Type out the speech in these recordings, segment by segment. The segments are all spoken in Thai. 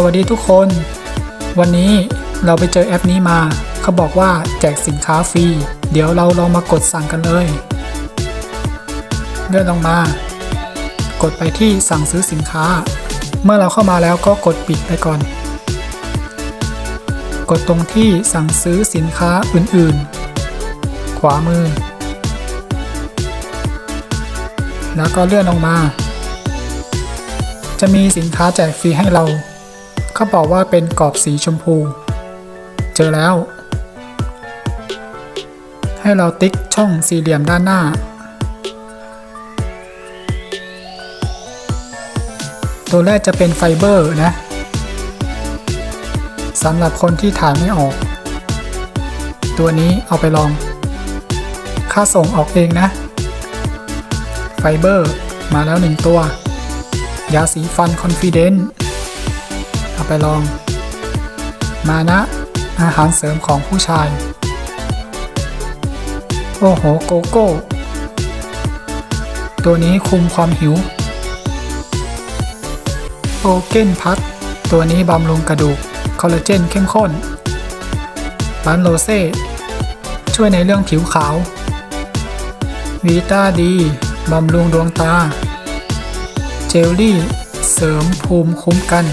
สวัสดีทุกคน วันนี้เราไปเจอแอปนี้มา เขาบอกว่าแจกสินค้าฟรี เดี๋ยวเราลองมากดสั่งกันเลย เลื่อนลงมา กดไปที่สั่งซื้อสินค้า เมื่อเราเข้ามาแล้วก็กดปิดไปก่อน กดตรงที่สั่งซื้อสินค้าอื่นๆ ขวามือ แล้วก็เลื่อนลงมาจะมีสินค้าแจกฟรีให้เรา เขาบอกว่าเป็นกรอบสีชมพู เจอแล้ว ให้เราติ๊กช่องสี่เหลี่ยมด้านหน้า ตัวแรกจะเป็นไฟเบอร์นะสำหรับคนที่ถ่ายไม่ออก ตัวนี้เอาไปลอง ค่าส่งออกเองนะ ไฟเบอร์ มาแล้วหนึ่งตัวยาสีฟันคอนฟิเดนต์ เอาไปลอง มานะ อาหารเสริมของผู้ชาย โอ้โหโกโก้ ตัวนี้คุมความหิวโอเกนพัทตัวนี้บำรุงกระดูก คอลลาเจนเข้มข้นบันโลเซ่ช่วยในเรื่องผิวขาววีตาดีบำรุงดวงตา เจลลี่ เสริมภูมิคุ้มกัน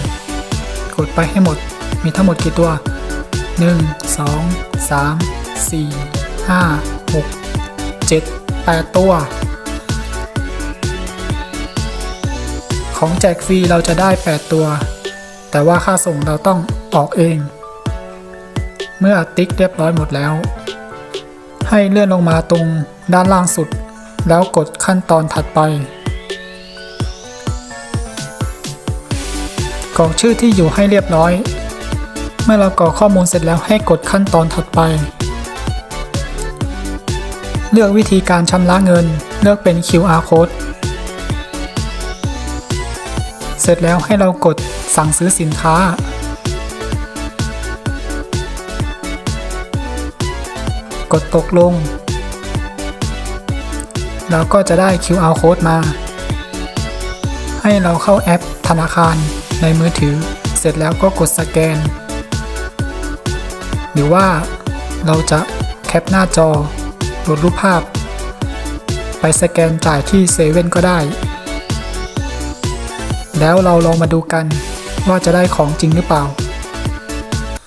กดไปให้หมด มีทั้งหมดกี่ตัว 1 2 3 4 5 6 7 8 ตัว ของแจกฟรีเราจะได้ 8 ตัว แต่ว่าค่าส่งเราต้องออกเอง เมื่อติ๊กเรียบร้อยหมดแล้ว ให้เลื่อนลงมาตรงด้านล่างสุด แล้วกดขั้นตอนถัดไป กรอกชื่อที่อยู่ให้เรียบร้อย เมื่อเรากรอกข้อมูลเสร็จแล้วให้กดขั้นตอนถัดไป เลือกวิธีการชำระเงิน เลือกเป็น QR code เสร็จแล้วให้เรากดสั่งซื้อสินค้า กดตกลงแล้วก็จะได้ QR code มา ให้เราเข้าแอปธนาคาร ในมือถือ เสร็จแล้วก็กดสแกน หรือว่าเราจะแคปหน้าจอลดรูปภาพ ไปสแกนจ่ายที่เซเว่นก็ได้ แล้วเราลองมาดูกันว่าจะได้ของจริงหรือเปล่า